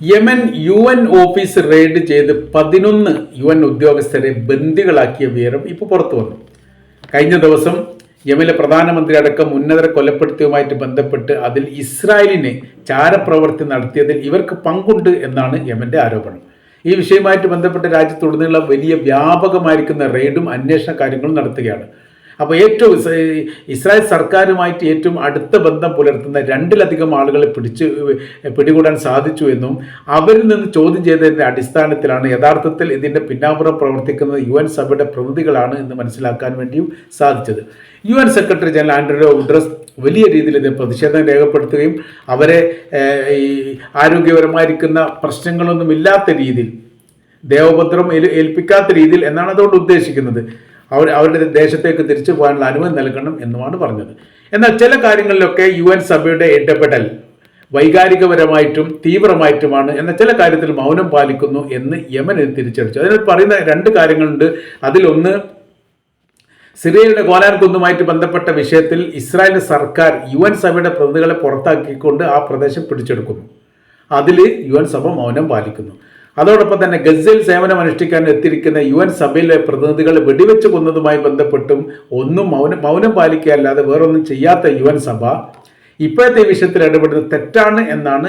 Yemen U N office raid ചെയ്ത് പതിനൊന്ന് U N ഉദ്യോഗസ്ഥരെ ബന്ദികളാക്കിയ വിവരം ഇപ്പോൾ പുറത്തു വന്നു. കഴിഞ്ഞ ദിവസം യമനിലെ പ്രധാനമന്ത്രി അടക്കം ഉന്നതരെ കൊലപ്പെടുത്തിയതുമായിട്ട് ബന്ധപ്പെട്ട് അതിൽ ഇസ്രായേലിനെ ചാരപ്രവർത്തി നടത്തിയതിൽ ഇവർക്ക് പങ്കുണ്ട് എന്നാണ് യമന്റെ ആരോപണം. ഈ വിഷയവുമായിട്ട് ബന്ധപ്പെട്ട് രാജ്യത്തുടനീളം വലിയ വ്യാപകമായിരിക്കുന്ന റെയ്ഡും അന്വേഷണ കാര്യങ്ങളും നടത്തുകയാണ്. അപ്പോൾ ഏറ്റവും ഇസ്രായേൽ സർക്കാരുമായിട്ട് ഏറ്റവും അടുത്ത ബന്ധം പുലർത്തുന്ന രണ്ടിലധികം ആളുകളെ പിടിച്ച് പിടികൂടാൻ സാധിച്ചു എന്നും അവരിൽ നിന്ന് ചോദ്യം ചെയ്തതിന്റെ അടിസ്ഥാനത്തിലാണ് യഥാർത്ഥത്തിൽ ഇതിന്റെ പിന്നാമ്പുറം പ്രവർത്തിക്കുന്നത് യു എൻ സഭയുടെ പ്രതിനിധികളാണ് എന്ന് മനസ്സിലാക്കാൻ വേണ്ടിയും സാധിച്ചത്. യു എൻ സെക്രട്ടറി ജനറൽ ആൻഡ്രോ ഉഡ്രസ് വലിയ രീതിയിൽ ഇതിന് പ്രതിഷേധം രേഖപ്പെടുത്തുകയും അവരെ ഈ ആരോഗ്യപരമായിരിക്കുന്ന പ്രശ്നങ്ങളൊന്നും ഇല്ലാത്ത രീതിയിൽ ദേവപത്രം ഏൽ- ഏൽപ്പിക്കാത്ത രീതിയിൽ എന്നാണ് അതുകൊണ്ട് ഉദ്ദേശിക്കുന്നത്. അവർ അവരുടെ ദേശത്തേക്ക് തിരിച്ചു പോകാനുള്ള അനുമതി നൽകണം എന്നുമാണ് പറഞ്ഞത്. എന്നാൽ ചില കാര്യങ്ങളിലൊക്കെ യു എൻ സഭയുടെ ഇടപെടൽ വൈകാരികപരമായിട്ടും തീവ്രമായിട്ടുമാണ് എന്ന ചില കാര്യത്തിൽ മൗനം പാലിക്കുന്നു എന്ന് യമൻ തിരിച്ചടിച്ചു. അതിൽ പറയുന്ന രണ്ട് കാര്യങ്ങളുണ്ട്. അതിലൊന്ന് സിറിയയുടെ ഗോലാൻ കുന്നുമായിട്ട് ബന്ധപ്പെട്ട വിഷയത്തിൽ ഇസ്രായേൽ സർക്കാർ യു എൻ സഭയുടെ പ്രതിനിധികളെ പുറത്താക്കിക്കൊണ്ട് ആ പ്രദേശം പിടിച്ചെടുക്കുന്നു. അതിൽ യു എൻ സഭ മൗനം പാലിക്കുന്നു. അതോടൊപ്പം തന്നെ ഗസയിൽ സേവനം അനുഷ്ഠിക്കാൻ എത്തിയിരിക്കുന്ന യു എൻ സഭയിലെ പ്രതിനിധികളെ വെടിവെച്ച് കൊന്നതുമായി ബന്ധപ്പെട്ടും ഒന്നും മൗനം മൗനം പാലിക്കുകയല്ലാതെ വേറൊന്നും ചെയ്യാത്ത യു എൻ സഭ ഇപ്പോഴത്തെ വിഷയത്തിൽ ഇടപെടുന്നത് തെറ്റാണ് എന്നാണ്